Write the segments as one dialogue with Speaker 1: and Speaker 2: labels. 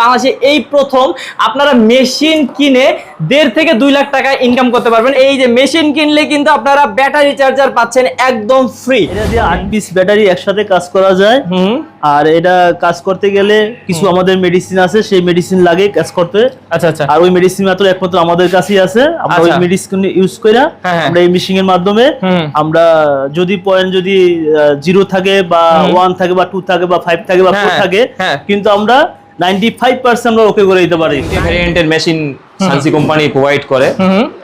Speaker 1: বাংলাদেশে এই প্রথম আপনারা মেশিন কিনে দেড় থেকে দুই লাখ টাকা ইনকাম করতে পারবেন। এই যে মেশিন কিনলে কিন্তু আপনারা ব্যাটারি চার্জার পাচ্ছেন একদম ফ্রি
Speaker 2: এটা দিয়ে আট পিস ব্যাটারি একসাথে কাজ করা যায়।
Speaker 1: হুম।
Speaker 2: আর এটা কাজ করতে গেলে কিছু আমাদের মেডিসিন আছে সেই মেডিসিন লাগে কাজ করতে।
Speaker 1: আচ্ছা আচ্ছা।
Speaker 2: আর ওই মেডিসিন মাত্র একমাত্র আমাদের কাছেই আছে। আমরা ওই। মেডিসিন ইউজ করে। আমরা এই মেশিন এর মাধ্যমে আমরা যদি পয়েন্ট যদি জিরো থাকে বা ওয়ান থাকে বা টু থাকে বা ফাইভ থাকে বা ফোর
Speaker 1: হ্যাঁ,
Speaker 2: থাকে
Speaker 1: হ্যাঁ।
Speaker 2: কিন্তু আমরা নাইনটি ফাইভ পার্সেন্ট আমরা ওকে করে দিতে পারি।
Speaker 3: ভ্যারিয়েন্টের মেশিন সানসি কোম্পানি প্রোভাইড করে।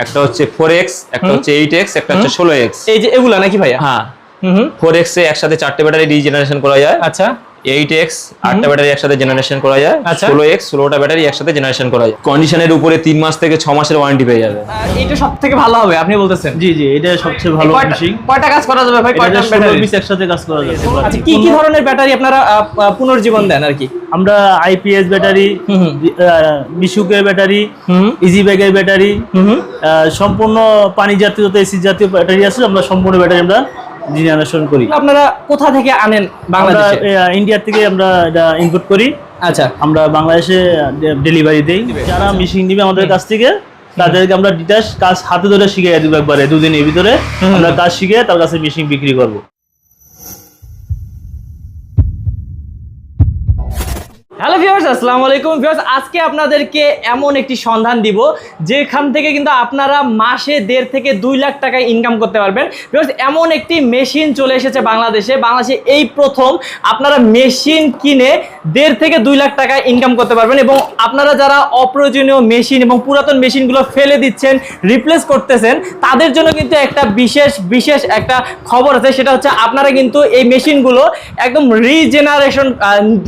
Speaker 3: একটা হচ্ছে ফোর এক্স একটা হচ্ছে এইট এক্স একটা হচ্ছে ষোলো এক্স
Speaker 1: এই যে এগুলা নাকি ভাইয়া?
Speaker 3: হ্যাঁ।
Speaker 1: হুম। হুম
Speaker 3: ফোর এক্স এ একসাথে চারটে ব্যাটারি রিজেনারেশন করা যায়।
Speaker 1: আচ্ছা।
Speaker 3: এইট এক্স আটটা ব্যাটারি একসাথে জেনারেশন করা যায়
Speaker 1: আচ্ছা।
Speaker 3: ষোলো এক্স ষোলোটা ব্যাটারি একসাথে জেনারেশন করা যায়। কন্ডিশনের উপরে তিন মাস থেকে ছ মাসের ওয়ারেন্টি পেয়ে যাবে।
Speaker 1: এটা সব থেকে ভালো হবে আপনি বলতেছেন।
Speaker 2: জি জি এটা সবচেয়ে ভালো
Speaker 1: কয়টা- কয়টা কাজ করা যাবে ভাই? কয়টা ব্যাটারি?
Speaker 2: পিস একসাথে কাজ করা যায়
Speaker 1: আচ্ছা কি কি ধরনের ব্যাটারি আপনারা পুনর্জীবন দেন আর কি?
Speaker 2: আমরা আইপিএস ব্যাটারি। মিশুকের ব্যাটারি
Speaker 1: হুম
Speaker 2: ইজি ব্যাগের ব্যাটারি
Speaker 1: হুম হুম।
Speaker 2: আহ, সম্পূর্ণ পানি জাতীয় এসি জাতীয় ব্যাটারি আছে আমরা সম্পূর্ণ ব্যাটারি আমরা জেনারেশন করি।
Speaker 1: আপনারা কোথা থেকে আনেন
Speaker 2: আমরা
Speaker 1: বাংলাদেশে?
Speaker 2: ইন্ডিয়া থেকে আমরা এটা ইনপুট করি।
Speaker 1: আচ্ছা।
Speaker 2: আমরা বাংলাদেশে ডেলিভারি দেই। যারা মেশিন নিবে আমাদের কাছ থেকে তাদেরকে আমরা ডিটাস কাজ হাতে ধরে শিখিয়ে দেবো একবারে দুদিনের ভিতরে। আমরা কাজ শিখে তার কাছে মেশিন বিক্রি করব।
Speaker 1: হ্যালো ভিউয়ার্স আসসালামু আলাইকুম ভিউয়ার্স আজকে আপনাদেরকে এমন একটি সন্ধান দিব, যেখান থেকে কিন্তু আপনারা মাসে দেড় থেকে দুই লাখ টাকা ইনকাম করতে পারবেন। ভিউয়ার্স এমন একটি মেশিন চলে এসেছে বাংলাদেশে। বাংলাদেশে এই প্রথম আপনারা মেশিন কিনে দেড় থেকে দুই লাখ টাকা ইনকাম করতে পারবেন এবং আপনারা যারা অপ্রয়োজনীয় মেশিন এবং পুরাতন মেশিনগুলো ফেলে দিচ্ছেন রিপ্লেস করতেছেন, তাদের জন্য কিন্তু একটা বিশেষ বিশেষ একটা খবর আছে। সেটা হচ্ছে আপনারা কিন্তু এই মেশিনগুলো একদম রিজেনারেশন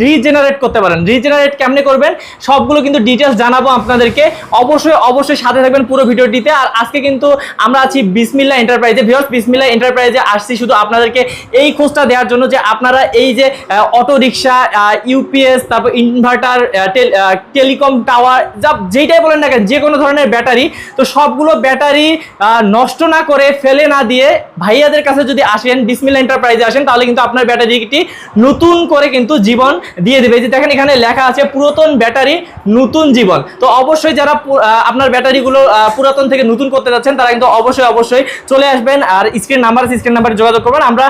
Speaker 1: রিজেনারেট করতে পারেন। রিজেনারেট কেমনে করবেন? সবগুলো কিন্তু ডিটেলস জানাব আপনাদেরকে। অবশ্যই অবশ্যই সাথে থাকবেন পুরো ভিডিওটিতে। আর আজকে কিন্তু আমরা আছি বিসমিল্লা এন্টারপ্রাইজে ভিউয়ার্স বিসমিল্লা এন্টারপ্রাইজে আসছি শুধু আপনাদেরকে এই খোঁজটা দেওয়ার জন্য যে আপনারা এই যে অটো রিক্সা ইউপিএস তারপর ইনভার্টার টেলিকম টাওয়ার যা যেইটাই বলেন না কেন, যে কোনো ধরনের ব্যাটারি, তো সবগুলো ব্যাটারি নষ্ট না করে, ফেলে না দিয়ে ভাইয়াদের কাছে যদি আসেন বিসমিল্লা এন্টারপ্রাইজে আসেন, তাহলে কিন্তু আপনার ব্যাটারিটি নতুন করে কিন্তু জীবন দিয়ে দেবে। যে দেখেন এখানে লেখা আছে পুরাতন ব্যাটারি নতুন জীবন। তো অবশ্যই যারা আপনার ব্যাটারিগুলো পুরাতন থেকে নতুন করতে যাচ্ছেন তারা কিন্তু অবশ্যই অবশ্যই চলে আসবেন। আর স্ক্রিন নাম্বার আছে স্ক্রিন নাম্বারে যোগাযোগ করবেন। আমরা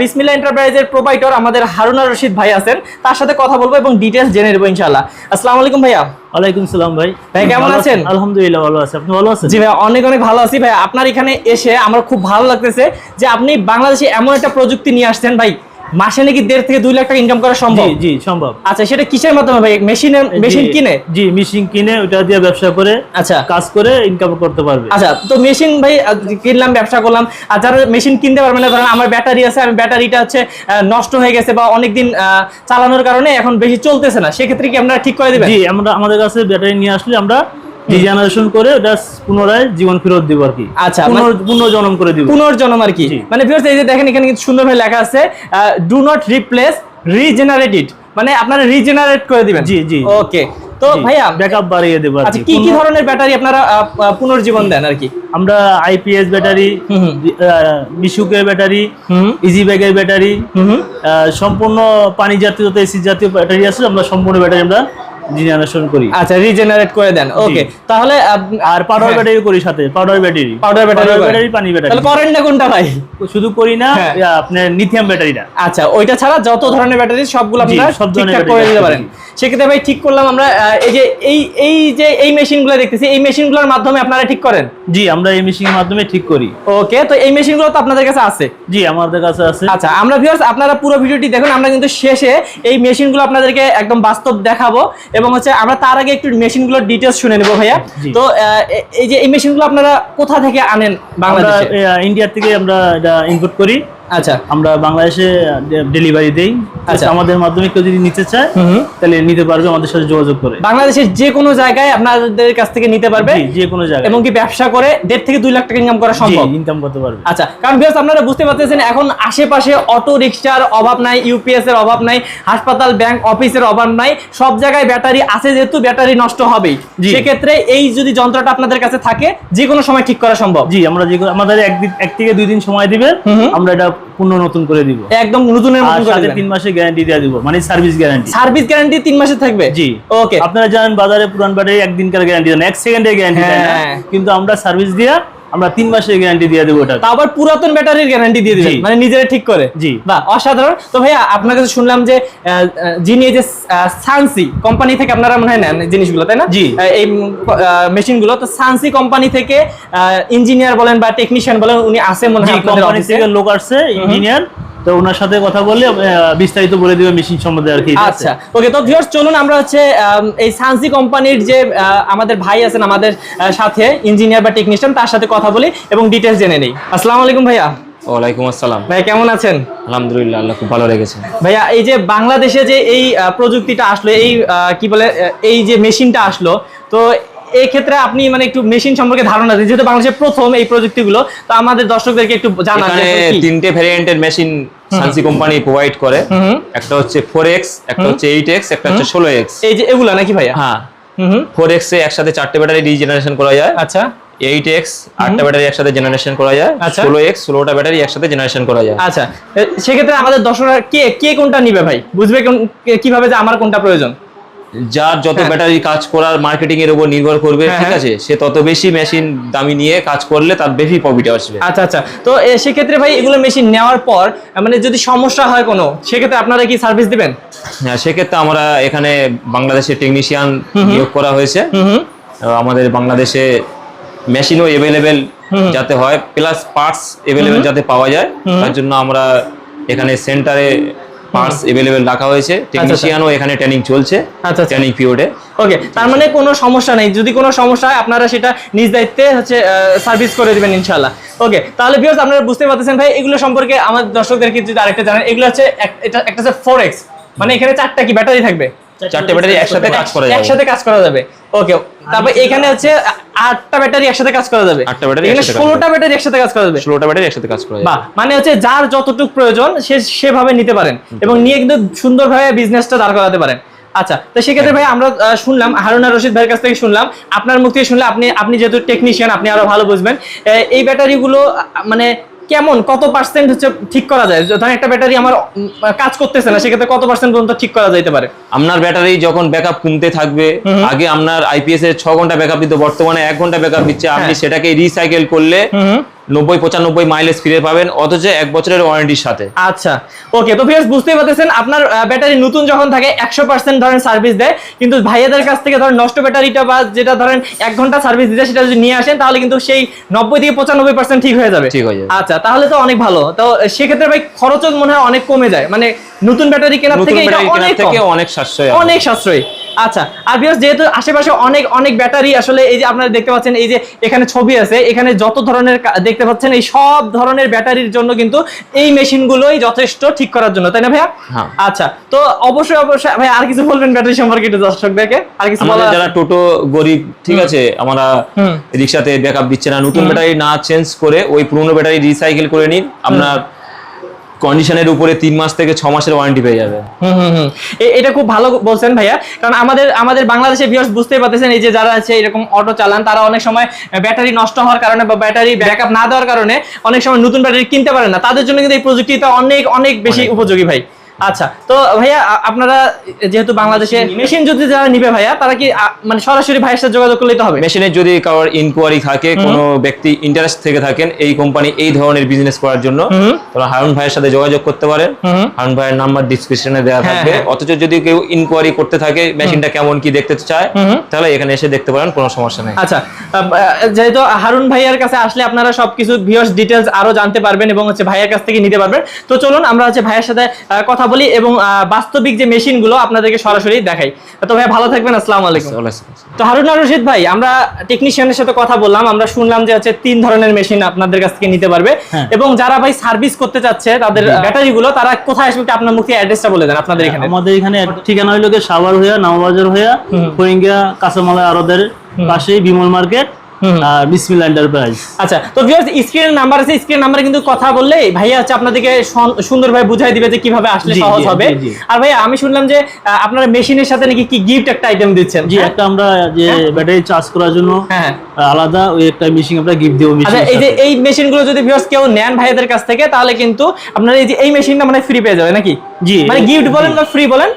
Speaker 1: বিসমিল্লা এন্টারপ্রাইজের প্রোভাইডার আমাদের হারুনা রশিদ ভাই আছেন। তার সাথে কথা বলব এবং ডিটেলস জেনে নেব ইনশাআল্লাহ। আসসালামু আলাইকুম ভাইয়া।
Speaker 2: ওয়ালাইকুম সালাম ভাই।
Speaker 1: ভাই, কেমন আছেন?
Speaker 2: আলহামদুলিল্লাহ ভালো আছে। আপনি ভালো আছেন?
Speaker 1: জি ভাই অনেক অনেক ভালো আছি। ভাই আপনার এখানে এসে আমার খুব ভালো লাগতেছে যে আপনি বাংলাদেশে এমন একটা প্রযুক্তি নিয়ে আসছেন ভাই। মাসে নাকি দেড় থেকে দুই লাখ টাকা ইনকাম করা সম্ভব?
Speaker 2: জি সম্ভব।
Speaker 1: আচ্ছা সেটা কিসের মাধ্যমে ভাই? মেশিনের মেশিন কিনে?
Speaker 2: জি মেশিন কিনে ওটা দিয়ে ব্যবসা করে
Speaker 1: আচ্ছা।
Speaker 2: কাজ করে ইনকাম করতে পারবে।
Speaker 1: আচ্ছা তো মেশিন ভাই কিনলাম ব্যবসা করলাম। আর যারা মেশিন কিনতে পারবে না ধরেন আমার ব্যাটারি আছে আমি ব্যাটারিটা হচ্ছে নষ্ট হয়ে গেছে বা অনেকদিন চালানোর কারণে এখন বেশি চলতেছে না সেক্ষেত্রে কি আপনারা ঠিক করে দিবেন?
Speaker 2: জি আমরা আমাদের কাছে ব্যাটারি নিয়ে আসলে আমরা করে ওটা পুনরায় জীবন ফেরত দিব আর কি।
Speaker 1: আচ্ছা, মানে-
Speaker 2: পুনর্জন্ম করে দিব।
Speaker 1: পুনর্জন্ম আর কি। মানে ভিউয়ার্স এই যে দেখেন এখানে কিন্তু সুন্দর ভাবে লেখা আছে ডু নট রিপ্লেস রিজেনারেটেড মানে আপনারা রিজেনারেট করে দিবেন।
Speaker 2: জি, জি।
Speaker 1: ওকে তো ভাইয়া
Speaker 2: ব্যাকআপ বাড়িয়ে দেব আর
Speaker 1: আচ্ছা
Speaker 2: কি।
Speaker 1: কি ধরনের ব্যাটারি আপনারা পুনর্জীবন দেন আর কি?
Speaker 2: আমরা আইপিএস ব্যাটারি। মিশুকের ব্যাটারি ইজি ব্যাগের ব্যাটারি সম্পূর্ণ পানি জাতীয় এসি জাতীয় ব্যাটারি আছে আমরা সম্পূর্ণ ব্যাটারি আমরা জেনারেশন করি।
Speaker 1: আচ্ছা রিজেনারেট করে দেন ওকে তাহলে
Speaker 2: আর পাউডার
Speaker 1: হ্যাঁ।
Speaker 2: ব্যাটারি করি সাথে powder battery.
Speaker 1: Powder battery
Speaker 2: battery পানি ব্যাটারি।
Speaker 1: তাহলে করেন না কোনটা ভাই?
Speaker 2: শুধু করি না
Speaker 1: হ্যাঁ।
Speaker 2: আপনার লিথিয়াম ব্যাটারিটা।
Speaker 1: আচ্ছা ওইটা ছাড়া যত ধরনের ব্যাটারি সবগুলো আপনারা
Speaker 2: সব ধরনের
Speaker 1: করে দিতে পারেন। সেক্ষেত্রে ভাই ঠিক করলাম আমরা এই যে এই এই যে এই মেশিনগুলো দেখতেছি এই মেশিনগুলোর মাধ্যমে আপনারা ঠিক করেন?
Speaker 2: জি আমরা এই মেশিনের মাধ্যমে ঠিক করি।
Speaker 1: ওকে তো এই মেশিনগুলো তো আপনাদের কাছে আছে?
Speaker 2: জি আমাদের কাছে আছে।
Speaker 1: আচ্ছা আমরা ভিউয়ার্স আপনারা পুরো ভিডিওটি দেখুন আমরা কিন্তু শেষে এই মেশিনগুলো আপনাদেরকে একদম বাস্তব দেখাবো। এবং হচ্ছে আমরা তার আগে একটু মেশিনগুলোর ডিটেলস শুনে নেব ভাইয়া। তো এই যে এই মেশিনগুলো আপনারা কোথা থেকে আনেন বাংলাদেশে?
Speaker 2: ইন্ডিয়া থেকে আমরা এটা ইনপুট করি।
Speaker 1: আচ্ছা।
Speaker 2: আমরা বাংলাদেশে ডেলিভারি দেই। আমাদের মাধ্যমে কেউ যদি নিতে চায়। তাহলে নিতে পারবে আমাদের সাথে যোগাযোগ করে।
Speaker 1: বাংলাদেশের যে কোনো জায়গায় আপনাদের কাছ থেকে নিতে পারবে
Speaker 2: যে কোনো জায়গায়।
Speaker 1: এবং কি ব্যবসা করে দেড় থেকে দুই লাখ টাকা ইনকাম করা সম্ভব।
Speaker 2: ইনকাম করতে পারবে।
Speaker 1: আচ্ছা কারণ ভিউয়ার্স আপনারা বুঝতে পারতেছেন এখন আশেপাশে অটো রিক্সার অভাব নাই ইউপিএস এর অভাব নাই হাসপাতাল ব্যাংক অফিসের অভাব নাই সব জায়গায় ব্যাটারি আছে যেহেতু ব্যাটারি নষ্ট হবেই। সেক্ষেত্রে এই যদি যন্ত্রটা আপনাদের কাছে থাকে যে কোনো সময় ঠিক করা সম্ভব।
Speaker 2: জি আমরা যে আমাদের এক থেকে দুই দিন সময় দিবে। আমরা এটা পূর্ণ নতুন করে দিব।
Speaker 1: একদম নতুনের মতো করে
Speaker 2: সাথে
Speaker 1: দিবেন।
Speaker 2: তিন মাসের গ্যারান্টি দিয়ে দিব মানে সার্ভিস গ্যারান্টি
Speaker 1: সার্ভিস গ্যারান্টি তিন মাসে থাকবে?
Speaker 2: জি।
Speaker 1: ওকে
Speaker 2: আপনারা জানেন বাজারে পুরান ব্যাটারি একদিনকার গ্যারান্টি দেন এক সেকেন্ডের গ্যারান্টি
Speaker 1: দেন।
Speaker 2: কিন্তু আমরা সার্ভিস দিয়ে আমরা তিন মাসের গ্যারান্টি দিয়ে দেবো ওটা
Speaker 1: আবার পুরাতন ব্যাটারির গ্যারান্টি দিয়ে দিবেন মানে নিজেরা ঠিক করে।
Speaker 2: জি।
Speaker 1: বা অসাধারণ। তো ভাইয়া আপনার কাছে শুনলাম যে যিনি এই যে সানসি কোম্পানি থেকে আপনারা মনে হয় নেন জিনিসগুলো তাই না?
Speaker 2: জি।
Speaker 1: এই মেশিনগুলো তো সানসি কোম্পানি থেকে ইঞ্জিনিয়ার বলেন বা টেকনিশিয়ান বলেন উনি আসে মনে হয়
Speaker 2: কোম্পানি থেকে লোক আসছে ইঞ্জিনিয়ার তো ওনার সাথে কথা বলে বিস্তারিত বলে দিবে মেশিন সম্বন্ধে আর কি
Speaker 1: আচ্ছা। ওকে তো ভিউয়ার্স চলুন আমরা হচ্ছে এই সানসি কোম্পানির যে আহ, আমাদের ভাই আছেন আমাদের সাথে ইঞ্জিনিয়ার বা টেকনিশিয়ান তার সাথে কথা বলি এবং ডিটেলস জেনে নেই। আসসালামু আলাইকুম ভাইয়া।
Speaker 3: ওয়ালাইকুম আসসালাম।
Speaker 1: ভাই কেমন আছেন?
Speaker 3: আলহামদুলিল্লাহ আল্লাহ খুব ভালো রেখেছে।
Speaker 1: ভাইয়া এই যে বাংলাদেশে যে এই আহ, প্রযুক্তিটা আসলো এই আহ, কি বলে এই যে মেশিনটা আসলো তো এই ক্ষেত্রে আপনি মানে একটু মেশিন সম্পর্কে ধারণা দিন যেহেতু বাংলাদেশে প্রথম এই প্রযুক্তিগুলো তো আমাদের দর্শকদেরকে একটু জানান?
Speaker 3: তিনটে ভ্যারিয়েন্টের মেশিন সানসি কোম্পানি প্রোভাইড করে। একটা হচ্ছে ফোর এক্স একটা হচ্ছে এইট এক্স একটা হচ্ছে ষোলো এক্স
Speaker 1: এই যে এগুলা নাকি ভাইয়া?
Speaker 3: হ্যাঁ।
Speaker 1: হুম হুম।
Speaker 3: ফোর এক্স এ একসাথে চারটে ব্যাটারি রিজেনারেশন করা যায়।
Speaker 1: আচ্ছা।
Speaker 3: এইট এক্স আটটা ব্যাটারি একসাথে জেনারেশন করা যায়।
Speaker 1: আচ্ছা।
Speaker 3: ষোলো এক্স ষোলোটা ব্যাটারি একসাথে জেনারেশন করা যায়।
Speaker 1: আচ্ছা। এ, সেক্ষেত্রে আমাদের দর্শকরা কে কে কোনটা নিবে ভাই? বুঝবে কীভাবে যে আমার কোনটা প্রয়োজন?
Speaker 3: যার যত
Speaker 1: হ্যাঁ।
Speaker 3: ব্যাটারি কাজ করার মার্কেটিং এর উপর নির্ভর করবে
Speaker 1: হ্যাঁ,
Speaker 3: ঠিক
Speaker 1: হ্যাঁ।
Speaker 3: আছে? সে তত বেশি মেশিন দামি নিয়ে কাজ করলে তার বেশি প্রফিট আসবে।
Speaker 1: আচ্ছা আচ্ছা। তো সেক্ষেত্রে ভাই এগুলো মেশিন নেওয়ার পর মানে যদি সমস্যা হয় কোনো সেক্ষেত্রে আপনারা কি সার্ভিস দিবেন?
Speaker 3: হ্যাঁ সেক্ষেত্রে আমরা এখানে বাংলাদেশের টেকনিশিয়ান নিয়োগ করা হয়েছে। আমাদের বাংলাদেশে মেশিনও এভেলেবেল যাতে হয় প্লাস পার্টস এভেলেবেল যাতে পাওয়া যায়। তার জন্য আমরা এখানে সেন্টারে পার্টস अवेलेबल রাখা হয়েছে। টেকনিশিয়ানও এখানে ট্রেনিং চলছে
Speaker 1: আচ্ছা, আচ্ছা।
Speaker 3: ট্রেনিং পিরিয়ডে
Speaker 1: ওকে তার মানে কোনো সমস্যা নেই। যদি কোনো সমস্যা হয় আপনারা সেটা নিজ দায়িত্বে হচ্ছে সার্ভিস করে দিবেন ইনশাল্লাহ ওকে তাহলে ভিউয়ার্স আপনারা বুঝতে পারতেছেন ভাই এগুলো সম্পর্কে আমার দর্শকদেরকে যদি আরেকটা জানেন এগুলো হচ্ছে এটা একটা হচ্ছে 4x মানে এখানে চারটা কি ব্যাটারি থাকবে?
Speaker 3: চারটে ব্যাটারি একসাথে কাজ করা যাবে।
Speaker 1: একসাথে কাজ করা যাবে। ওকে তারপর এখানে হচ্ছে আটটা ব্যাটারি একসাথে কাজ করা যাবে।
Speaker 3: আটটা battery
Speaker 1: এখানে ষোলোটা ব্যাটারি একসাথে কাজ করা যাবে।
Speaker 3: ষোলোটা ব্যাটারি একসাথে কাজ করা
Speaker 1: বাহ মানে হচ্ছে যার যতটুকু প্রয়োজন সে সেভাবে নিতে পারেন এবং নিয়ে কিন্তু সুন্দরভাবে বিজনেসটা দাঁড় করাতে পারেন। আচ্ছা তো সেক্ষেত্রে ভাই আমরা শুনলাম হারুনা রশিদ ভাইয়ের কাছ থেকে শুনলাম। আপনার মুখ থেকে শুনলে আপনি আপনি যেহেতু টেকনিশিয়ান আপনি আরও ভালো বুঝবেন। এই ব্যাটারিগুলো মানে কেমন? কত পার্সেন্ট হচ্ছে ঠিক করা যায়? ধরেন একটা ব্যাটারি আমার কাজ করতেছে না সেক্ষেত্রে কত পার্সেন্ট পর্যন্ত ঠিক করা যাইতে পারে?
Speaker 3: আপনার ব্যাটারি যখন ব্যাকআপ কমতে থাকবে আগে আপনার আইপিএস এর ছ ঘণ্টা ব্যাকআপ দিত বর্তমানে এক ঘণ্টা ব্যাকআপ দিচ্ছে আপনি
Speaker 1: হ্যাঁ।
Speaker 3: সেটাকে রিসাইকেল করলে নব্বই পঁচানব্বই মাইলেজ ফিরে পাবেন অথচ এক বছরের ওয়ারেন্টির সাথে।
Speaker 1: আচ্ছা ওকে তো ভিউয়ার্স বুঝতেই পারতেছেন আপনার ব্যাটারি নতুন যখন থাকে একশো পার্সেন্ট ধরেন সার্ভিস দেয় কিন্তু ভাইয়াদের কাছ থেকে ধরেন নষ্ট ব্যাটারিটা বা যেটা ধরেন এক ঘণ্টা সার্ভিস দিতে সেটা যদি নিয়ে আসেন তাহলে কিন্তু সেই নব্বই থেকে পঁচানব্বই পার্সেন্ট ঠিক হয়ে যাবে।
Speaker 3: ঠিক হয়ে যাবে।
Speaker 1: আচ্ছা তাহলে তো অনেক ভালো। তো সেক্ষেত্রে ভাই খরচও মনে হয় অনেক কমে যায়। মানে নতুন ব্যাটারি কেনার থেকে এটা অনেক
Speaker 3: কেনার থেকে অনেক সাশ্রয়
Speaker 1: অনেক সাশ্রয়ী। আচ্ছা আর বিকজ যেহেতু আশেপাশে অনেক অনেক ব্যাটারি আসলে এই যে আপনারা দেখতে পাচ্ছেন এই যে এখানে ছবি আছে এখানে যত ধরনের দেখতে পাচ্ছেন এই সব ধরনের ব্যাটারির জন্য কিন্তু এই মেশিনগুলোই যথেষ্ট ঠিক করার জন্য তাই না ভাইয়া?
Speaker 3: হ্যাঁ।
Speaker 1: আচ্ছা তো অবশ্যই অবশ্যই ভাই আর কিছু বলবেন ব্যাটারি সম্পর্কে একটু দর্শকদেরকে আর কিছু বলার
Speaker 3: যারা টোটো গরিব ঠিক আছে আমরা। রিক্সাতে ব্যাকআপ দিচ্ছে না নতুন ব্যাটারি না চেঞ্জ করে ওই পুরনো ব্যাটারি রিসাইকেল করে নিন আপনার কন্ডিশনের উপরে তিন মাস থেকে ছ মাসের ওয়ারেন্টি পেয়ে যাবে।
Speaker 1: এটা খুব ভালো বলছেন ভাইয়া। কারণ আমাদের আমাদের বাংলাদেশে ভিউয়ার্স বুঝতেই পারতেছেন এই যে যারা আছে এরকম অটো চালান তারা অনেক সময় ব্যাটারি নষ্ট হওয়ার কারণে বা ব্যাটারি ব্যাকআপ না দেওয়ার কারণে অনেক সময় নতুন ব্যাটারি কিনতে পারে না। তাদের জন্য কিন্তু এই প্রযুক্তিটা অনেক অনেক বেশি উপযোগী ভাই। আচ্ছা তো ভাইয়া আপনারা যেহেতু বাংলাদেশে মেশিন যদি যারা নিবে ভাইয়া তারা কি মানে সরাসরি ভাইয়ের সাথে যোগাযোগ করলেই তো হবে?
Speaker 3: মেশিনের যদি কারোর ইনকোয়ারি থাকে কোনো ব্যক্তি ইন্টারেস্ট থেকে থাকেন এই কোম্পানি এই ধরনের বিজনেস করার জন্য। তারা হারুন ভাইয়ের সাথে যোগাযোগ করতে পারেন। হারুন ভাইয়ের নাম্বার ডিসক্রিপশনে দেওয়া থাকবে।
Speaker 1: হ্যাঁ।
Speaker 3: অথচ যদি কেউ ইনকোয়ারি করতে থাকে মেশিনটা কেমন কি দেখতে চায়। তাহলে এখানে এসে দেখতে পারেন কোনো সমস্যা নেই।
Speaker 1: আচ্ছা যেহেতু হারুন ভাইয়ার কাছে আসলে আপনারা সবকিছু ভিউয়ার্স ডিটেলস আরও জানতে পারবেন এবং হচ্ছে ভাইয়ের কাছ থেকে নিতে পারবেন। তো চলুন আমরা হচ্ছে ভাইয়ের সাথে আহ, কথা বলি এবং বাস্তবিক যে মেশিনগুলো আপনাদেরকে সরাসরি দেখাই। তো ভাই ভালো থাকবেন আসসালামু আলাইকুম। তো হারুন আর রশিদ ভাই আমরা টেকনিশিয়ানের সাথে কথা বললাম আমরা শুনলাম যে হচ্ছে তিন ধরনের মেশিন আপনাদের কাছ থেকে নিতে পারবে।
Speaker 2: হ্যাঁ।
Speaker 1: এবং যারা ভাই সার্ভিস করতে চাচ্ছে তাদের ব্যাটারি গুলো তারা কোথায় আসবে একটু আপনার মুখে অ্যাড্রেসটা বলে দেন আপনাদের এখানে।
Speaker 2: আমাদের এখানে ঠিকানা হইল গিয়ে সাভার হইয়া নামাবাজার হইয়া ফরিঙ্গিয়া কাঁচামালা আরদের পাশেই বিমল মার্কেট। বিসমিল্লাহ এন্টারপ্রাইজ
Speaker 1: আচ্ছা তো ভিউয়ার্স স্ক্রিনের নাম্বার আছে স্ক্রিন নাম্বারে কিন্তু কথা বললে ভাইয়া হচ্ছে আপনাদেরকে সুন্দরভাবে বুঝাই দিবে যে কীভাবে আসলে সহজ হবে।
Speaker 2: জি, জি।
Speaker 1: আর ভাইয়া আমি শুনলাম যে আপনারা মেশিনের সাথে নাকি কি গিফট একটা আইটেম দিচ্ছেন?
Speaker 2: জি
Speaker 1: হ্যাঁ?
Speaker 2: একটা আমরা যে ব্যাটারি চার্জ করার জন্য
Speaker 1: হ্যাঁ
Speaker 2: আলাদা ওই একটা মেশিন আমরা গিফট দেবো
Speaker 1: আচ্ছা এই যে এই মেশিনগুলো যদি ভিউয়ার্স কেউ নেন ভাইয়াদের কাছ থেকে তাহলে কিন্তু আপনারা এই যে এই মেশিনটা মানে ফ্রি পেয়ে যাবে নাকি?
Speaker 2: জি,
Speaker 1: মানে গিফট বলেন বা ফ্রি বলেন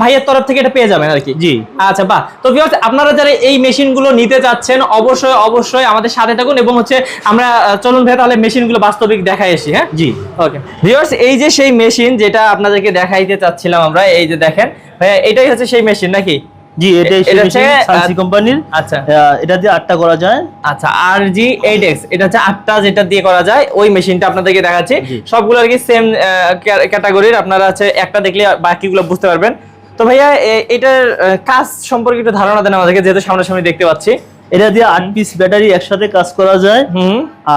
Speaker 1: ভাইয়ের তরফ থেকে এটা পেয়ে যাবেন আর কি।
Speaker 2: জি।
Speaker 1: আচ্ছা বাহ। তো ভিউয়ার্স আপনারা যারা এই মেশিনগুলো নিতে চাচ্ছেন অবশ্যই অবশ্যই আমাদের সাথে থাকুন এবং হচ্ছে আমরা চলুন ভাই তাহলে মেশিনগুলো বাস্তবিক দেখাই আসি হ্যাঁ?
Speaker 2: জি।
Speaker 1: ওকে ভিউয়ার্স এই যে সেই মেশিন যেটা আপনাদেরকে দেখাইতে চাচ্ছিলাম আমরা এই যে দেখেন ভাইয়া এটাই হচ্ছে সেই মেশিন নাকি?
Speaker 2: জি এটাই
Speaker 1: এটা
Speaker 2: সেই
Speaker 1: হচ্ছে,
Speaker 2: মেশিন সানসি কোম্পানির।
Speaker 1: আচ্ছা।
Speaker 2: এটা দিয়ে আটটা করা যায়।
Speaker 1: আচ্ছা আর জি এইট এক্স এটা হচ্ছে আটটা যেটা দিয়ে করা যায় ওই মেশিনটা আপনাদেরকে দেখাচ্ছি। সবগুলো আর কি সেম ক্যাটাগরির আপনারা হচ্ছে একটা দেখলে বাকিগুলো বুঝতে পারবেন। তো ভাইয়া এটার কাজ সম্পর্কে একটু ধারণা দেন আমাদেরকে যেহেতু সামনাসামনি দেখতে পাচ্ছি।
Speaker 2: এটা দিয়ে আট পিস ব্যাটারি একসাথে কাজ করা যায়।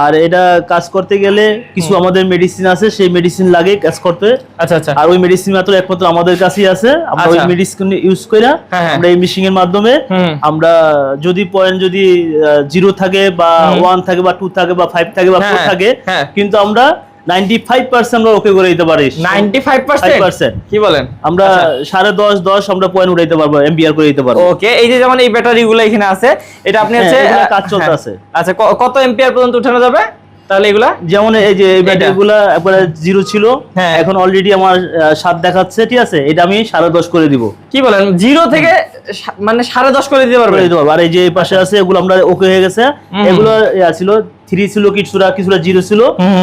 Speaker 2: আর এটা কাজ করতে গেলে কিছু আমাদের মেডিসিন আছে সেই মেডিসিন লাগে কাজ করতে।
Speaker 1: আচ্ছা আচ্ছা।
Speaker 2: আর ওই মেডিসিন মাত্র একমাত্র আমাদের কাছেই আছে। আমরা ওই। মেডিসিন ইউজ করে
Speaker 1: হ্যাঁ, হ্যাঁ।
Speaker 2: আমরা এই মেশিন এর মাধ্যমে আমরা যদি পয়েন্ট যদি জিরো থাকে বা ওয়ান থাকে বা টু থাকে বা ফাইভ থাকে বা ফোর
Speaker 1: হ্যাঁ,
Speaker 2: থাকে
Speaker 1: হ্যাঁ।
Speaker 2: কিন্তু আমরা নাইনটি ফাইভ পার্সেন্ট আমরা ওকে করে দিতে পারি
Speaker 1: নাইনটি ফাইভ পার্সেন্ট
Speaker 2: 5%
Speaker 1: কি বলেন?
Speaker 2: আমরা সাড়ে দশ দশ আমরা পয়েন্ট উঠাইতে পারব এম্পিয়ার করে দিতে পারব।
Speaker 1: ওকে এই যে যেমন এই ব্যাটারি এখানে আছে এটা আপনি হচ্ছে
Speaker 2: এগুলা
Speaker 1: আহ,
Speaker 2: কাজ চলতেছে।
Speaker 1: আচ্ছা কত এম্পিয়ার পর্যন্ত উঠানো যাবে? তাহলে এগুলা?
Speaker 2: যেমন এই যে এই ব্যাটারি গুলা একবারে জিরো ছিল
Speaker 1: হ্যাঁ।
Speaker 2: এখন অলরেডি আমার সাত দেখাচ্ছে ঠিক আছে? এটা আমি সাড়ে দশ করে দিব।
Speaker 1: কি বলেন? জিরো থেকে মানে সাড়ে দশ করে দিতে
Speaker 2: পারব। আর এই যে পাশে আছে এগুলো আমরা ওকে হয়ে গেছে। এগুলো ছিল থ্রি ছিল কিছুটা কিছুটা জিরো ছিল।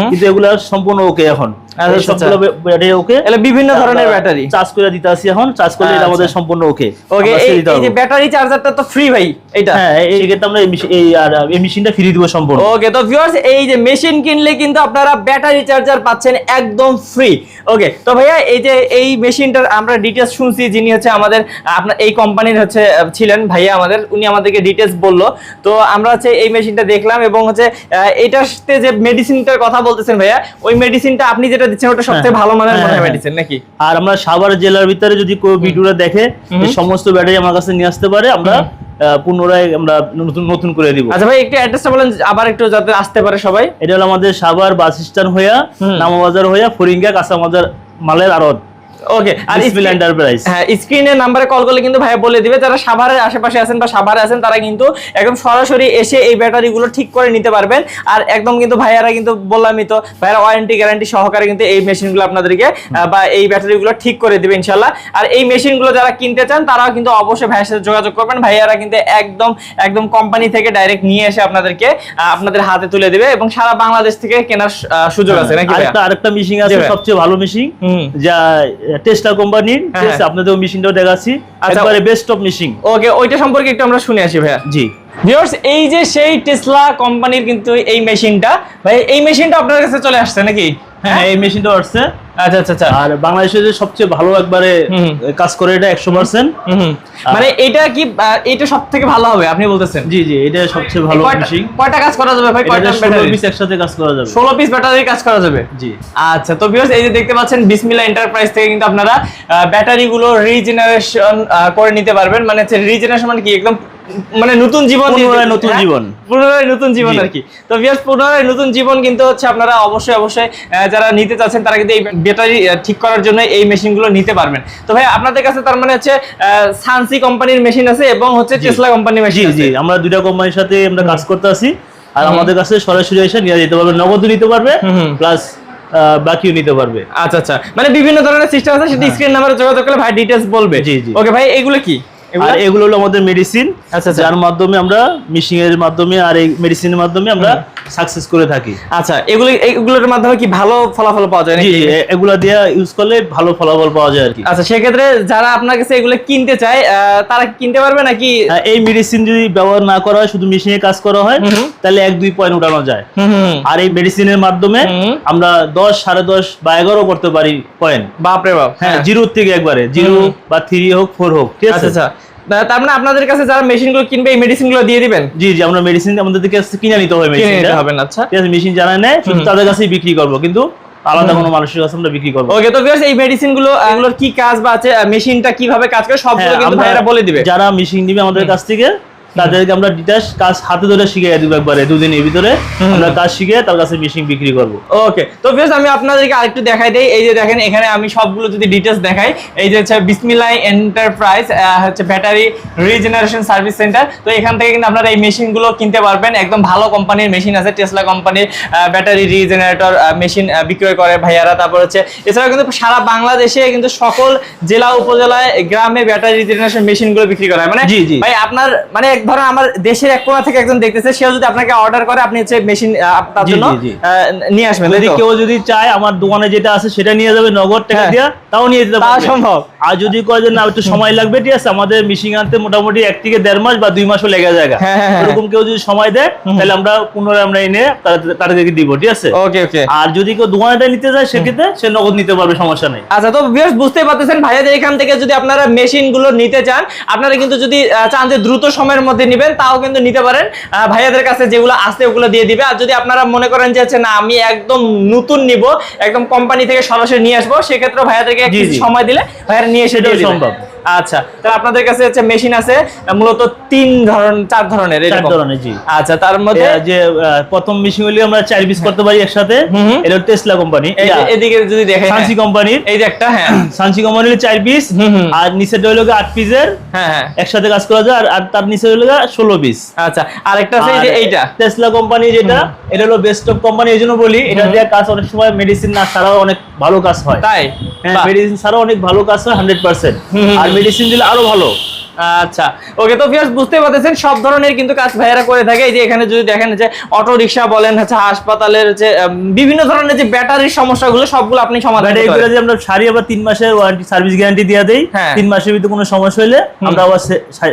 Speaker 2: কিন্তু এগুলা সম্পূর্ণ ওকে এখন। এই। সবগুলো ব্যাটারি ওকে
Speaker 1: এগুলো বিভিন্ন ধরনের ব্যাটারি
Speaker 2: চার্জ করে দিতে আসি এখন। চার্জ করলে। আমাদের সম্পূর্ণ ওকে
Speaker 1: ওকে এই
Speaker 2: ছেড়ে দিতে
Speaker 1: এই যে ব্যাটারি চার্জারটা তো ফ্রি ভাই এটা
Speaker 2: হ্যাঁ এই আমরা এই আর এই মেশিনটা ফ্রি দিব সম্পূর্ণ।
Speaker 1: ওকে তো ভিউয়ার্স এই যে মেশিন কিনলে কিন্তু আপনারা ব্যাটারি চার্জার পাচ্ছেন একদম ফ্রি ওকে তো ভাইয়া এই যে এই মেশিনটার আমরা ডিটেলস শুনছি যিনি হচ্ছে আমাদের আপনার এই কোম্পানির হচ্ছে ছিলেন ভাইয়া আমাদের উনি আমাদেরকে ডিটেলস বলল। তো আমরা হচ্ছে এই মেশিনটা দেখলাম এবং হচ্ছে এটাতে যে মেডিসিনটার কথা বলতেছেন ভাইয়া ওই মেডিসিনটা আপনি যেটা দিচ্ছেন ওটা সবথেকে ভালো মানের মনে হয়
Speaker 2: হ্যাঁ,
Speaker 1: মেডিসিন নাকি?
Speaker 2: আর আমরা সাভার জেলার ভিতরে যদি কেউ ভিডিওটা দেখে সমস্ত ব্যাটারি আমার কাছে নিয়ে আসতে পারে আমরা পুনরায় আমরা নতুন নতুন করে দিব।
Speaker 1: আচ্ছা ভাই একটু অ্যাড্রেসটা বলেন আবার একটু যাতে আসতে পারে সবাই।
Speaker 2: এটা হলো আমাদের সাভার বাস স্ট্যান্ড হইয়া। নামাবাজার হইয়া ফরিঙ্গা কাঁচামাজার মালের আড়ত।
Speaker 1: ওকে আর
Speaker 2: এন্টারপ্রাইজ
Speaker 1: হ্যাঁ স্ক্রিনের নাম্বারে কল করলে কিন্তু ভাইয়া বলে দিবে। যারা সাভারের আশেপাশে আছেন বা সাভারে আছেন তারা কিন্তু একদম সরাসরি এসে এই ব্যাটারিগুলো ঠিক করে নিতে পারবেন। আর একদম কিন্তু ভাইয়ারা কিন্তু বললামই তো ভাইয়ারা ওয়ারেন্টি গ্যারান্টি সহকারে কিন্তু এই মেশিনগুলো আপনাদেরকে বা এই ব্যাটারিগুলো ঠিক করে দিবে ইনশাল্লাহ আর এই মেশিনগুলো যারা কিনতে চান তারাও কিন্তু অবশ্যই ভাইয়ের সাথে যোগাযোগ করবেন। ভাইয়ারা কিন্তু একদম একদম কোম্পানি থেকে ডাইরেক্ট নিয়ে এসে আপনাদেরকে আপনাদের হাতে তুলে দিবে এবং সারা বাংলাদেশ থেকে কেনার সুযোগ আছে। নাকি?
Speaker 2: আরেকটা মেশিন আছে সবচেয়ে ভালো মেশিন যা টেস্টা কোম্পানির
Speaker 1: হ্যাঁ,
Speaker 2: আপনাদের মেশিনটাও দেখাচ্ছি।
Speaker 1: আচ্ছা।
Speaker 2: একবারে বেস্ট অফ মেশিন
Speaker 1: ওকে ওইটা সম্পর্কে একটু আমরা শুনে আসি ভাইয়া।
Speaker 2: জি।
Speaker 1: ভিউয়ার্স এই যে সেই টেসলা কোম্পানির কিন্তু এই মেশিনটা ভাই এই মেশিনটা আপনার কাছে চলে আসছে নাকি?
Speaker 2: হ্যাঁ এই মেশিনটা আসছে।
Speaker 1: আচ্ছা আচ্ছা আচ্ছা।
Speaker 2: আর বাংলাদেশে যে সবচেয়ে ভালো একবারে কাজ করে এটা একশো পার্সেন্ট।
Speaker 1: মানে এটা কি এটা সব থেকে ভালো হবে আপনি বলতেছেন?
Speaker 2: জি জি এটা সবচেয়ে ভালো
Speaker 1: কয়টা- কয়টা কাজ করা যাবে ভাই? কয়টা
Speaker 2: ষোলো পিস একসাথে কাজ করা যাবে।
Speaker 1: ষোলো পিস ব্যাটারি কাজ করা যাবে?
Speaker 2: জি।
Speaker 1: আচ্ছা তো ভিউয়ার্স এই যে দেখতে পাচ্ছেন বিসমিল্লা এন্টারপ্রাইজ থেকে কিন্তু আপনারা ব্যাটারি গুলো রিজেনারেশন করে নিতে পারবেন। মানে হচ্ছে রিজেনারেশন মানে কি? একদম মানে নতুন জীবন
Speaker 2: পুনরায় নতুন
Speaker 1: হ্যাঁ?
Speaker 2: জীবন।
Speaker 1: পুনরায় নতুন জীবন আর কি। তো ভিউয়ার্স পুনরায় নতুন জীবন কিন্তু হচ্ছে আপনারা অবশ্যই অবশ্যই যারা নিতে চাচ্ছেন তারা কিন্তু এই ব্যাটারি ঠিক করার জন্য এই মেশিনগুলো নিতে পারবেন। তো ভাই আপনাদের কাছে তার মানে হচ্ছে সানসি কোম্পানির মেশিন আছে এবং হচ্ছে টেসলা কোম্পানির মেশিন
Speaker 2: জি
Speaker 1: আছে।
Speaker 2: আমরা দুইটা কোম্পানির সাথে আমরা কাজ করতে আছি। আর আমাদের কাছে সরাসরি এসে নিয়ে যেতে পারবে। নগদ নিতে পারবে। প্লাস বাকিও নিতে পারবে।
Speaker 1: আচ্ছা আচ্ছা। মানে বিভিন্ন ধরনের সিস্টেম আছে সেটা স্ক্রিন নাম্বারে যোগাযোগ করলে ভাই ডিটেলস বলবে। ওকে ভাই এগুলো কি?
Speaker 2: আর এগুলো হলো আমাদের মেডিসিন
Speaker 1: আচ্ছা, আচ্ছা।
Speaker 2: যার মাধ্যমে আমরা মিশিং এর মাধ্যমে আর এই মেডিসিনের মাধ্যমে আমরা সাকসেস করে থাকি।
Speaker 1: আচ্ছা এগুলো এগুলোর মাধ্যমে কি ভালো ফলাফল পাওয়া যায় নাকি?
Speaker 2: এগুলা দিয়ে ইউজ করলে ভালো ফলাফল পাওয়া যায় আর কি
Speaker 1: আচ্ছা সেক্ষেত্রে যারা আপনার কাছে এগুলো কিনতে চায় তারা কিনতে পারবে নাকি?
Speaker 2: এই মেডিসিন যদি ব্যবহার না করা হয় শুধু মেশিনে কাজ করা হয়। তাহলে এক দুই পয়েন্ট উঠানো যায়। আর এই মেডিসিনের মাধ্যমে আমরা দশ সাড়ে দশ বা এগারো করতে পারি পয়েন্ট
Speaker 1: বাপরে বাপ
Speaker 2: হ্যাঁ জিরোর থেকে একবারে জিরো বা থ্রি হোক ফোর হোক ঠিক
Speaker 1: আচ্ছা
Speaker 2: আছে?
Speaker 1: আচ্ছা তা- তার মানে আপনাদের কাছে যারা কিনবে এই দিয়ে দিবেন?
Speaker 2: জি জি আমরা মেডিসিন আমাদের কাছে কিনে নিতে হবে
Speaker 1: নিতে হবে না আচ্ছা।
Speaker 2: ঠিক আছে মেশিন যারা নেয় শুধু তাদের কাছেই বিক্রি করব কিন্তু আলাদা কোনো মানুষের কাছে আমরা বিক্রি করব
Speaker 1: ওকে তো ভিউয়ার্স এই মেডিসিনগুলো এগুলোর কি কাজ বা আছে মেশিনটা কীভাবে কাজ করে সবগুলো
Speaker 2: হ্যাঁ,
Speaker 1: কিন্তু ভাইয়েরা বলে দিবে।
Speaker 2: যারা মেশিন নিবে আমাদের কাছ থেকে তাদেরকে আমরা ডিটাচ কাজ হাতে ধরে শিখিয়ে দিব একবারে দুদিনের ভিতরে আমরা কাজ শিখে তার কাছে মেশিন বিক্রি করব।
Speaker 1: ওকে তো বেশ আমি আপনাদেরকে আরেকটু দেখাই দেই। এই যে দেখেন এখানে আমি সবগুলো যদি ডিটেলস দেখাই এই যে হচ্ছে বিসমিলাই এন্টারপ্রাইজ হচ্ছে ব্যাটারি রিজেনারেশন সার্ভিস সেন্টার তো এখান থেকে কিন্তু আপনারা এই মেশিনগুলো কিনতে পারবেন। একদম ভালো কোম্পানির মেশিন আছে টেসলা কোম্পানির ব্যাটারি রিজেনারেটর মেশিন বিক্রয় করে ভাইয়ারা। তারপর হচ্ছে এছাড়াও কিন্তু সারা বাংলাদেশে কিন্তু সকল জেলা উপজেলায় গ্রামে ব্যাটারি রিজেনারেশন মেশিনগুলো বিক্রি করা হয়। মানে
Speaker 2: জি, জি।
Speaker 1: ভাই আপনার মানে ধরেন আমার দেশের এক কোণা থেকে একজন দেখতেছে সেও যদি আপনাকে অর্ডার করে আপনি হচ্ছে মেশিন তার জন্য নিয়ে আসবেন
Speaker 2: যদি কেউ যদি চায় আমার দোকানে যেটা আছে সেটা নিয়ে যাবে নগদ টাকা
Speaker 1: হ্যাঁ।
Speaker 2: দিয়া তাও নিয়ে যেতে পারবে।
Speaker 1: সম্ভব।
Speaker 2: আর যদি কয় যে না একটু সময় লাগবে ঠিক আছে আমাদের মিশিং আনতে মোটামুটি এক থেকে দেড় মাস বা দুই মাসও লেগে যায়
Speaker 1: হ্যাঁ, হ্যাঁ, হ্যাঁ।
Speaker 2: এরকম কেউ যদি সময় দেয় তাহলে আমরা পুনরায় আমরা এনে তাদের- তাদেরকে দিব ঠিক আছে?
Speaker 1: ওকে ওকে।
Speaker 2: আর যদি কেউ দোকানেটা নিতে যায় সেক্ষেত্রে সে নগদ নিতে পারবে সমস্যা নেই।
Speaker 1: আচ্ছা তো ভিউয়ার্স বুঝতেই পারতেছেন ভাইয়াদের এখান থেকে যদি আপনারা মেশিনগুলো নিতে চান আপনারা কিন্তু যদি চান যে দ্রুত সময়ের মধ্যে নেবেন তাও কিন্তু নিতে পারেন। আহ, ভাইয়াদের কাছে যেগুলো আছে ওগুলো দিয়ে দিবে। আর যদি আপনারা মনে করেন যে হচ্ছে না আমি একদম নতুন নিব একদম কোম্পানি থেকে সরাসরি নিয়ে আসব সেক্ষেত্রে ভাইয়াদেরকে সময় দিলে ভাইয়ারা নিয়ে এসে দিয়ে
Speaker 2: সম্ভব।
Speaker 1: আচ্ছা তাহলে আপনাদের কাছে হচ্ছে মেশিন আছে মূলত তিন ধরন চার ধরনের
Speaker 2: চার ধরনের, জি।
Speaker 1: আচ্ছা তার মধ্যে
Speaker 2: যে প্রথম মেশিন হলে আমরা চার পিস করতে পারি একসাথে। এটা টেসলা কোম্পানি
Speaker 1: এদিকে যদি দেখেন
Speaker 2: সানসি কোম্পানির
Speaker 1: এই যে একটা হ্যাঁ।
Speaker 2: সানসি কোম্পানির চার পিস। আর নিচেটা হলো আট পিসের
Speaker 1: হ্যাঁ হ্যাঁ।
Speaker 2: একসাথে কাজ করা যায় আর- আর তার নিচে হলো ষোলো পিস
Speaker 1: আচ্ছা আরেকটা আছে যে এইটা।
Speaker 2: টেসলা কোম্পানি যেটা এটা হলো বেস্ট অফ কোম্পানি এই জন্য বলি এটা দিয়ে কাজ অনেক সময় মেডিসিন না ছাড়াও অনেক ভালো কাজ হয়।
Speaker 1: তাই?
Speaker 2: হ্যাঁ মেডিসিন ছাড়াও অনেক ভালো কাজ হয় হান্ড্রেড পার্সেন্ট আর। মেডিসিন দিলে আরও ভালো।
Speaker 1: আচ্ছা। ওকে তো ফিয়াস বুঝতে পারতেছেন সব ধরনের কিন্তু কাজ ভাইয়েরা করে থাকে। এই যে এখানে যদি দেখেন যে অটো রিক্সা বলেন হচ্ছে হাসপাতালের যে বিভিন্ন ধরনের যে ব্যাটারির সমস্যাগুলো সবগুলো আপনি সমাধান পারেন।
Speaker 2: যে আমরা সারি আবার তিন মাসের ওয়ারেন্টি সার্ভিস গ্যারান্টি দিয়ে দেই
Speaker 1: হ্যাঁ।
Speaker 2: তিন মাসের ভিতরে কোনো সমস্যা হলে আমরা আবার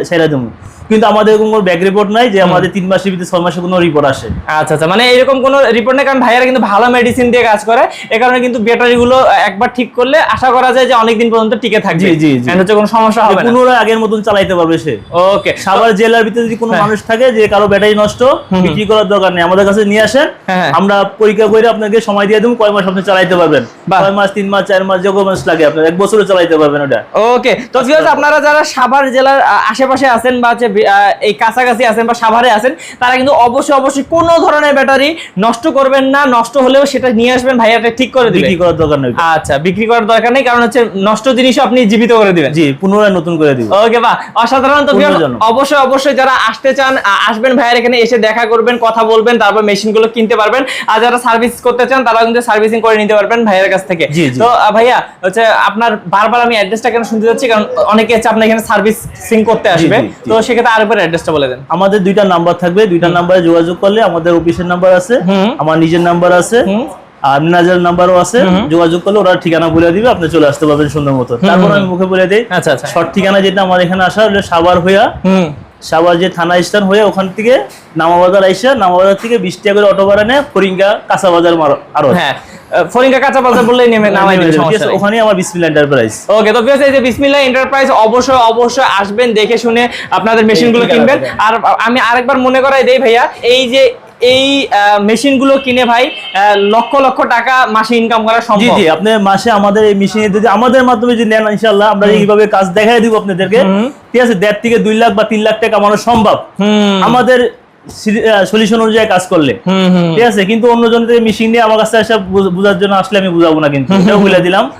Speaker 2: সেরা দেবো। কিন্তু আমাদের কোনো ব্যাক রিপোর্ট নাই যে আমাদের তিন মাসের ভিতরে ছয় মাসে কোনো রিপোর্ট আসে।
Speaker 1: আচ্ছা আচ্ছা মানে এরকম কোনো রিপোর্ট নেই কারণ ভাইয়ারা কিন্তু ভালো মেডিসিন দিয়ে কাজ করে। এ কারণে কিন্তু ব্যাটারিগুলো একবার ঠিক করলে আশা করা যায় যে অনেকদিন পর্যন্ত টিকে থাকবে।
Speaker 2: জি, জি,
Speaker 1: হচ্ছে কোনো সমস্যা হবে না।
Speaker 2: পুনরায় আগের মতন চালাইতে পারবে সে।
Speaker 1: ওকে
Speaker 2: সাভার জেলার ভিতরে যদি কোনো
Speaker 1: হ্যাঁ।
Speaker 2: মানুষ থাকে যে কারও ব্যাটারি নষ্ট বিক্রি করার দরকার নেই আমাদের কাছে নিয়ে আসেন।
Speaker 1: হ্যাঁ।
Speaker 2: আমরা পরীক্ষা করে আপনাকে সময় দিয়ে দেবো কয় মাস আপনি চালাইতে পারবেন। কয় মাস তিন মাস চার মাস যত মাস লাগে আপনার এক বছরও চালাইতে পারবেন ওটা।
Speaker 1: ওকে তো ভিউয়ার্স আপনারা যারা সাভার জেলার আশেপাশে আছেন বা হচ্ছে এই কাছাকাছি আছেন বা সাভারে আছেন তারা কিন্তু অবশ্যই অবশ্যই কোনো ধরনের ব্যাটারি নষ্ট করবেন না নষ্ট হলেও সেটা নিয়ে আসবেন ভাইয়াটা ঠিক করে দিবেন?
Speaker 2: বিক্রি করার দরকার নেই।
Speaker 1: আচ্ছা বিক্রি করার দরকার নেই কারণ হচ্ছে নষ্ট জিনিসও আপনি জীবিত করে দিবেন।
Speaker 2: জি পুনরায় নতুন করে দিব।
Speaker 1: ওকে বা অসাধারণ তো অবশ্যই অবশ্যই যারা আসতে চান আসবেন ভাইয়ার এখানে এসে দেখা করবেন কথা বলবেন তারপর মেশিনগুলো কিনতে পারবেন। আর যারা সার্ভিস করতে চান তারা কিন্তু সার্ভিসিং করে নিতে পারবেন ভাইয়ের কাছ থেকে। তো ভাইয়া হচ্ছে আপনার বারবার আমি অ্যাড্রেসটা কেন শুনতে যাচ্ছি কারণ অনেকে হচ্ছে আপনার এখানে সার্ভিসিং করতে আসবে। তো সেক্ষেত্রে আরেকবার অ্যাড্রেসটা বলে দেন।
Speaker 2: আমাদের দুইটা নাম্বার থাকবে দুইটা নাম্বারে যোগাযোগ করলে আমাদের অফিসের নাম্বার আছে আমার নিজের নাম্বার আছে আর মিনাজের নাম্বারও আছে। যোগাযোগ করলে ওরা ঠিকানা বলে দিবে আপনি চলে আসতে পারবেন সুন্দর মতো। তারপর আমি মুখে বলে দিই
Speaker 1: আচ্ছা আচ্ছা।
Speaker 2: শর্ট ঠিকানা যেটা আমার এখানে আসা হলে সাভার হইয়া যে থানা স্থান হয়ে ওখান থেকে নামাবাজার আইসা নামাবাজার থেকে বিশ টাকা করে অটো ভাড়া নেয় ফরিঙ্গা কাঁচা বাজার আরও।
Speaker 1: হ্যাঁ ফরিঙ্গা কাঁচা বাজার বললেই নেমে নামাই সমস্যা
Speaker 2: ওখানে আমার এন্টারপ্রাইজ
Speaker 1: ওকে তো এই যে বিসমিল্লাহ এন্টারপ্রাইজ অবশ্যই অবশ্যই আসবেন দেখে শুনে আপনাদের মেশিনগুলো কিনবেন। আর আমি আরেকবার মনে করাই দেই ভাইয়া এই যে এই মেশিনগুলো কিনে ভাই লক্ষ লক্ষ টাকা মাসে ইনকাম করা সম্ভব।
Speaker 2: জি আপনি মাসে আমাদের এই মেশিনে যদি আমাদের মাধ্যমে যদি নেন ইনশাল্লাহ আমরা এইভাবে কাজ দেখাই দিব আপনাদেরকে। ঠিক আছে দেড় থেকে দুই লাখ বা তিন লাখ টাকা কামানো সম্ভব। আমাদের সলিউশন অনুযায়ী কাজ করলে। ঠিক আছে কিন্তু অন্য জনের মেশিন নিয়ে আমার কাছে আসা বুঝ- বুঝার জন্য আসলে আমি বুঝাবো না কিন্তু। বলে দিলাম।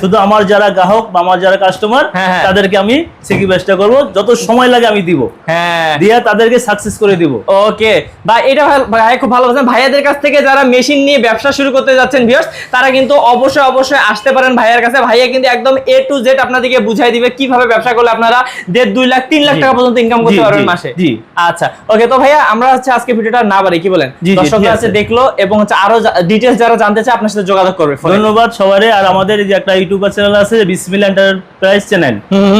Speaker 2: শুধু আমার যারা গ্রাহক বা আমার যারা কাস্টমার
Speaker 1: হ্যাঁ, হ্যাঁ।
Speaker 2: তাদেরকে আমি সেক্রিফাইসটা করব। যত সময় লাগে আমি দিব।
Speaker 1: হ্যাঁ।
Speaker 2: দিয়ে তাদেরকে সাকসেস করে দিব।
Speaker 1: ওকে। বা এটা ভাই- ভাই খুব ভালো বলছেন। ভাইয়াদের কাছ থেকে যারা মেশিন নিয়ে ব্যবসা শুরু করতে যাচ্ছেন ভিউয়ার্স তারা কিন্তু অবশ্যই অবশ্যই আসতে পারেন ভাইয়ের কাছে। ভাইয়া কিন্তু একদম এ টু জেড আপনাদেরকে বুঝাই দিবে কীভাবে ব্যবসা করলে আপনারা দেড় দুই লাখ তিন লাখ টাকা পর্যন্ত ইনকাম করতে পারবেন মাসে।
Speaker 2: জি।
Speaker 1: আচ্ছা। ওকে তো ভাইয়া আমরা হচ্ছে আজকে ভিডিওটা না বাড়ি কি বলেন? দর্শকরা
Speaker 2: আছে।
Speaker 1: দেখল এবং হচ্ছে আরও ডিটেলস যারা জানতে চায় আপনার সাথে যোগাযোগ করবে
Speaker 2: ধন্যবাদ সবারে আর আমাদের যে একটা ইউটিউবার চ্যানেল আছে বিসমিল এন্টারপ্রাইজ চ্যানেল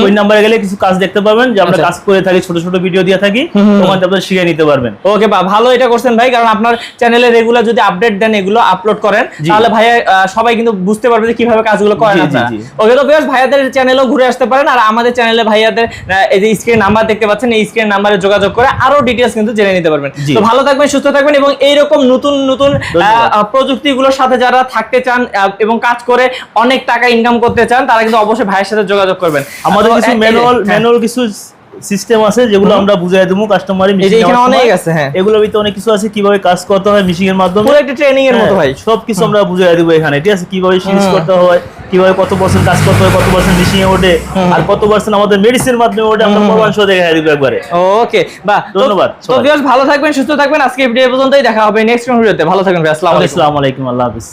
Speaker 2: ওই নাম্বারে গেলে কিছু কাজ দেখতে পাবেন যে আমরা
Speaker 1: আচ্ছা।
Speaker 2: কাজ করে থাকি ছোট ছোট ভিডিও দিয়ে থাকি। ওখান থেকে শিখে নিতে পারবেন।
Speaker 1: ওকে বা ভালো এটা করছেন ভাই কারণ আপনার চ্যানেলে রেগুলার যদি আপডেট দেন এগুলো আপলোড করেন তাহলে ভাইয়া সবাই কিন্তু বুঝতে পারবে যে কীভাবে কাজগুলো করেন আপনারা। ওকে তো বেশ ভাইয়াদের চ্যানেলেও ঘুরে আসতে পারেন আর আমাদের চ্যানেলে ভাইয়াদের এই যে স্ক্রিন নাম্বার দেখতে পাচ্ছেন এই স্ক্রিন নাম্বারে যোগাযোগ করে আরও ডিটেলস কিন্তু জেনে নিতে পারবেন। তো ভালো থাকবেন সুস্থ থাকবেন এবং এইরকম নতুন নতুন। প্রযুক্তিগুলোর সাথে যারা থাকতে চান এবং কাজ করে অনেক টাকা ইনকাম করতে চান তারা কিন্তু অবশ্যই ভাইয়ের সাথে যোগাযোগ করবেন।
Speaker 2: আমাদের কিছু ম্যানুয়াল
Speaker 1: হ্যাঁ।
Speaker 2: ম্যানুয়াল কিছু সিস্টেম আছে যেগুলো আমরা বুঝাই দেবো কাস্টমারে
Speaker 1: এখানে অনেক আছে হ্যাঁ।
Speaker 2: এগুলোর ভিতরে অনেক কিছু আছে কীভাবে কাজ করতে হয় মিশিং এর মাধ্যমে।
Speaker 1: পুরো একটা ট্রেনিং এর মতো ভাই।
Speaker 2: সব কিছু আমরা বুঝাই দেবো এখানে ঠিক আছে? কীভাবে সিরিজ করতে হয় কীভাবে কত পার্সেন্ট কাজ করতে হয় কত পার্সেন্ট মিশিং এ ওঠে আর কত পার্সেন্ট আমাদের মেডিসিনের মাধ্যমে ওঠে আমরা প্রমাণ সহ দেখাই দেবো একবারে।
Speaker 1: ওকে বাহ তো-
Speaker 2: ধন্যবাদ
Speaker 1: তো ভিউয়ার্স ভালো থাকবেন সুস্থ থাকবেন আজকে ভিডিও পর্যন্তই দেখা হবে নেক্সট ভিডিওতে ভালো থাকবেন ভাই
Speaker 2: আসসালামু আলাইকুম আল্লাহ হাফিজ।